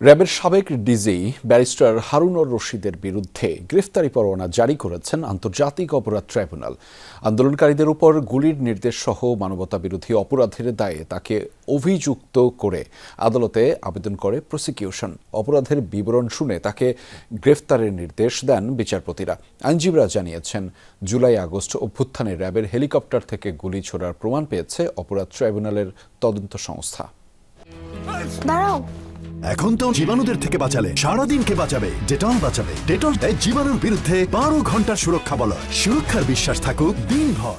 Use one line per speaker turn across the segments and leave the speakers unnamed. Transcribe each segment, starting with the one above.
র্যাবের সাবেক DG barrister Harunur রশিদের বিরুদ্ধে গ্রেফতারি পরোয়ানা জারি করেছেন আন্তর্জাতিক অপরাধ ট্রাইব্যুনাল। আন্দোলনকারীদের উপর গুলির নির্দেশ সহ মানবতা বিরোধী অপরাধের দায়ে তাকে অভিযুক্ত করে আদালতে আবেদন করে প্রসিকিউশন। অপরাধের বিবরণ শুনে তাকে গ্রেফতারের নির্দেশ দেন বিচারপতিরা। আইনজীবীরা জানিয়েছেন, জুলাই আগস্ট অভ্যুত্থানে র্যাবের হেলিকপ্টার থেকে গুলি ছোড়ার প্রমাণ পেয়েছে অপরাধ ট্রাইব্যুনালের তদন্ত সংস্থা।
দাঁড়াও
এখন তো জীবাণুদের থেকে বাঁচালে সারাদিনকে বাঁচাবে ডেটল বাঁচাবে ডেটল দেয় জীবাণুর বিরুদ্ধে বারো ঘণ্টার সুরক্ষা বলয় সুরক্ষার বিশ্বাস থাকুক দিনভর।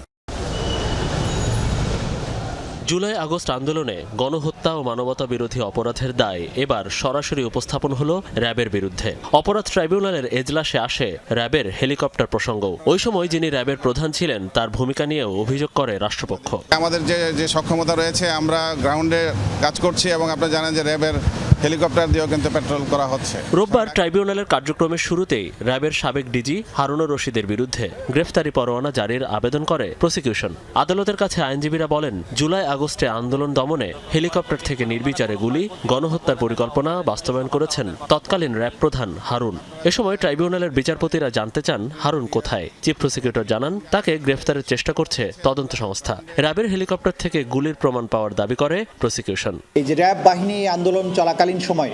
জুলাই আগস্ট আন্দোলনে গণহত্যা ও মানবতা বিরোধী অপরাধের দায় এবার সরাসরি উপস্থাপন হলো র্যাবের বিরুদ্ধে। অপরাধ ট্রাইব্যুনালের এজলাসে আসে র্যাবের হেলিকপ্টার প্রসঙ্গ। ওই সময় যিনি র্যাবের প্রধান ছিলেন তার ভূমিকা নিয়েও অভিযোগ করে রাষ্ট্রপক্ষ।
আমাদের যে যে সক্ষমতা রয়েছে আমরা গ্রাউন্ডে কাজ করছি এবং আপনারা জানেন যে র্যাবের হেলিকপ্টার দিয়েও কিন্তু পেট্রোল করা হচ্ছে।
রোববার ট্রাইব্যুনালের কার্যক্রমের শুরুতেই র্যাবের সাবেক ডিজি হারুনুর রশিদের বিরুদ্ধে গ্রেফতারি পরোয়ানা জারির আবেদন করে প্রসিকিউশন। আদালতের কাছে আইনজীবীরা বলেন জুলাই আগস্টে আন্দোলন দমনে হেলিকপ্টার থেকে নির্বিচারে গুলি গণহত্যার পরিকল্পনা বাস্তবায়ন করেছেন তৎকালীন র্যাব প্রধান হারুন। এ সময় ট্রাইব্যুনালের বিচারপতিরা জানতে চান হারুন কোথায়? চিফ প্রসিকিউটর জানান তাকে গ্রেফতারের চেষ্টা করছে তদন্ত সংস্থা। র্যাবের হেলিকপ্টার থেকে গুলির প্রমাণ পাওয়ার দাবি করে প্রসিকিউশন।
এই যে র্যাব বাহিনী আন্দোলন চলাকালীন সময়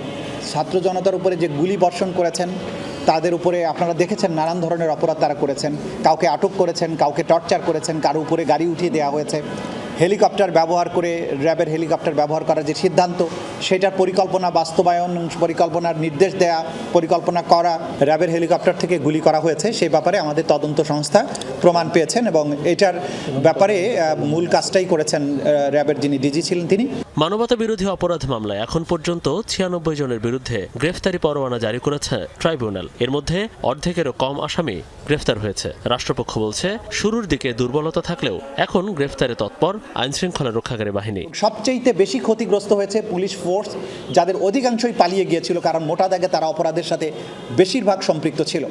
ছাত্র জনতার উপরে যে গুলি বর্ষণ করেছেন, তাদের উপরে আপনারা দেখেছেন নানান ধরনের অপরাধ তারা করেছেন। কাউকে আটক করেছেন, কাউকে টর্চার করেছেন, কারও উপরে গাড়ি উঠিয়ে দেওয়া হয়েছে। হেলিকপ্টার ব্যবহার করে, র্যাবের হেলিকপ্টার ব্যবহার করার যে সিদ্ধান্ত, সেটার পরিকল্পনা বাস্তবায়ন, পরিকল্পনার নির্দেশ দেয়া, পরিকল্পনা করা, র্যাবের হেলিকপ্টার থেকে গুলি করা হয়েছে, সেই ব্যাপারে আমাদের তদন্ত সংস্থা প্রমাণ পেয়েছেন এবং এটার ব্যাপারে মূল কাজটাই করেছেন র্যাবের যিনি ডিজি ছিলেন তিনি।
মানবতা বিরোধী অপরাধ মামলায় এখন পর্যন্ত ছিয়ানব্বই জনের বিরুদ্ধে গ্রেফতারি পরোয়ানা জারি করেছে ট্রাইব্যুনাল। এর মধ্যে অর্ধেকেরও কম আসামি গ্রেফতার হয়েছে। রাষ্ট্রপক্ষ বলছে, শুরুর দিকে দুর্বলতা থাকলেও এখন গ্রেফতারে তৎপর আইনশৃঙ্খলা রক্ষাকারী বাহিনী।
সবচেয়েতে বেশি ক্ষতিগ্রস্ত হয়েছে পুলিশ ফোর্স, যাদের অধিকাংশই পালিয়ে গিয়েছিল, কারণ মোটা দাগে তারা অপরাধের সাথে বেশিরভাগ সম্পৃক্ত ছিল।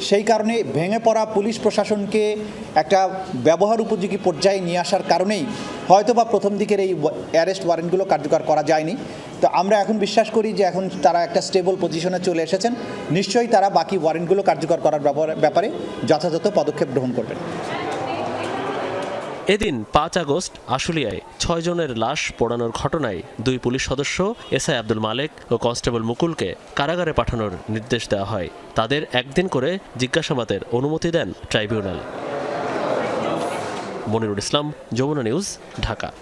সেই কারণে ভেঙে পড়া পুলিশ প্রশাসনকে একটা ব্যবহার উপযোগী পর্যায়ে নিয়ে আসার কারণেই হয়তো বা প্রথম দিকের এই অ্যারেস্ট ওয়ারেন্টগুলো কার্যকর করা যায়নি। তো আমরা এখন বিশ্বাস করি যে এখন তারা একটা স্টেবল পজিশনে চলে এসেছেন। নিশ্চয়ই তারা বাকি ওয়ারেন্টগুলো কার্যকর করার ব্যাপারে- ব্যাপারে যথাযথ পদক্ষেপ গ্রহণ করবেন।
এদিন পাঁচ আগস্ট আশুলিয়ায় ছয়জনের লাশ পোড়ানোর ঘটনায় দুই পুলিশ সদস্য এস আই আব্দুল মালেক ও কনস্টেবল মুকুলকে কারাগারে পাঠানোর নির্দেশ দেওয়া হয়। তাদের একদিন করে জিজ্ঞাসাবাদের অনুমতি দেন ট্রাইব্যুনাল। মনিরুল ইসলাম, যমুনা নিউজ, ঢাকা।